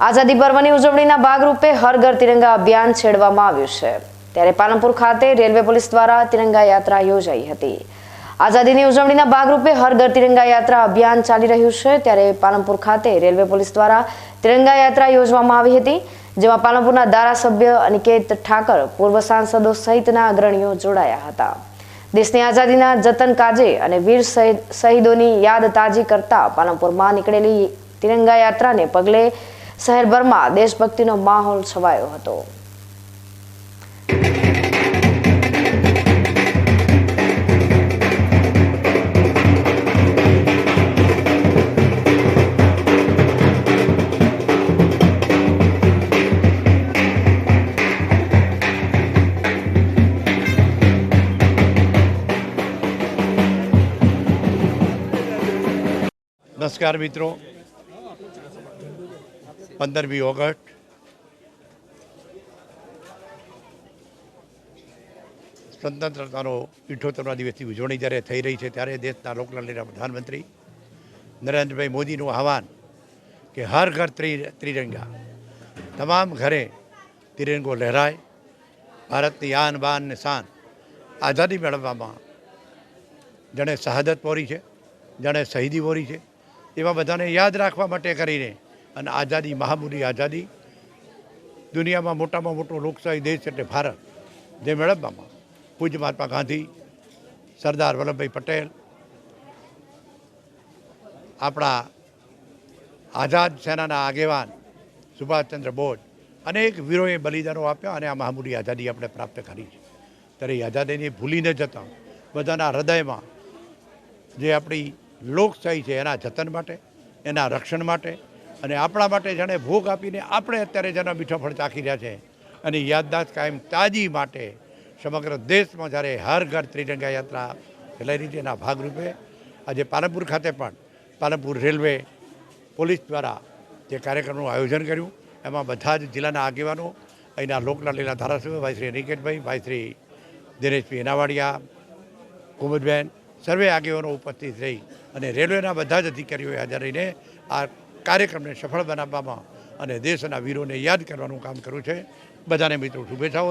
આઝાદી પર્વની ઉજવણીના ભાગરૂપે હર ઘર તિરંગા અભિયાન છેડવામાં આવ્યું છે. ત્યારે પાલનપુર ખાતે રેલવે પોલીસ દ્વારા તિરંગા યાત્રા યોજાઈ હતી. આઝાદીની ઉજવણીના ભાગરૂપે હર ઘર તિરંગા યાત્રા અભિયાન ચાલી રહ્યું છે. ત્યારે પાલનપુર ખાતે રેલવે પોલીસ દ્વારા તિરંગા યાત્રા યોજવામાં આવી હતી, જેમાં પાલનપુરના ધારાસભ્ય અનિકેત ઠાકર, પૂર્વ સાંસદો સહિતના અગ્રણીઓ જોડાયા હતા. દેશની આઝાદીના જતન કાજે અને વીર શહીદ- શહીદોની યાદ તાજી કરતા પાલનપુરમાં નીકળેલી તિરંગા યાત્રાને પગલે શહેરભરમાં દેશભક્તિનો માહોલ છવાયો હતો. નમસ્કાર મિત્રો. પંદરમી ઓગસ્ટ. સ્વતંત્રતાનો ઇઠોતેરમા દિવસની ઉજવણી જ્યારે થઈ રહી છે, ત્યારે દેશના લોકલાલીના પ્રધાનમંત્રી નરેન્દ્રભાઈ મોદીનું આહવાન કે હર ઘર ત્રિ- ત્રિરંગા. તમામ ઘરે તિરંગો લહેરાય. ભારતની આન બાન ને શાન આઝાદી મેળવવામાં જેણે શહાદત પોરી છે, જેણે શહીદી વોરી છે. એવા બધાને યાદ રાખવા માટે કરીને અને આઝાદી મહામૂલી આઝાદી દુનિયામાં મોટામાં મોટો લોકશાહી દેશ એટલે ભારત, જે મેળવવામાં પૂજ્ય મહાત્મા ગાંધી, સરદાર વલ્લભભાઈ પટેલ, આપણા આઝાદ સેનાના આગેવાન સુભાષચંદ્ર બોઝ અનેક વીરોએ બલિદાનો આપ્યા અને આ મહામૂલી આઝાદી આપણે પ્રાપ્ત કરી છે. ત્યારે એ આઝાદીને ભૂલી ન જતા બધાના હૃદયમાં જે આપણી લોકશાહી છે એના જતન માટે, એના રક્ષણ માટે અને આપણા માટે જેણે ભોગ આપીને આપણે અત્યારે જેના મીઠો ફળ ચાખી રહ્યા છે. અને યાદદાસ્ત કાયમ તાજી માટે સમગ્ર દેશમાં જ્યારે હર ઘર ત્રિરંગા યાત્રા ફેલાઈ રહી છે, એના ભાગરૂપે આજે પાલનપુર ખાતે પણ પાલનપુર રેલવે પોલીસ દ્વારા જે કાર્યક્રમનું આયોજન કર્યું, એમાં બધા જ જિલ્લાના આગેવાનો, અહીંના લોકલાલીના ધારાસભ્ય ભાઈ શ્રી નિકેતભાઈ, ભાઈ શ્રી દિનેશભાઈ એનાવાડિયા કુમુદબેન સર્વે આગેવાનો ઉપસ્થિત રહી અને રેલવેના બધા જ અધિકારીઓએ હાજર રહીને આ કાર્યક્રમને સફળ બનાવવામાં અને દેશના વીરોને યાદ કરવાનું કામ કર્યું છે. બધાને મિત્રો શુભેચ્છાઓ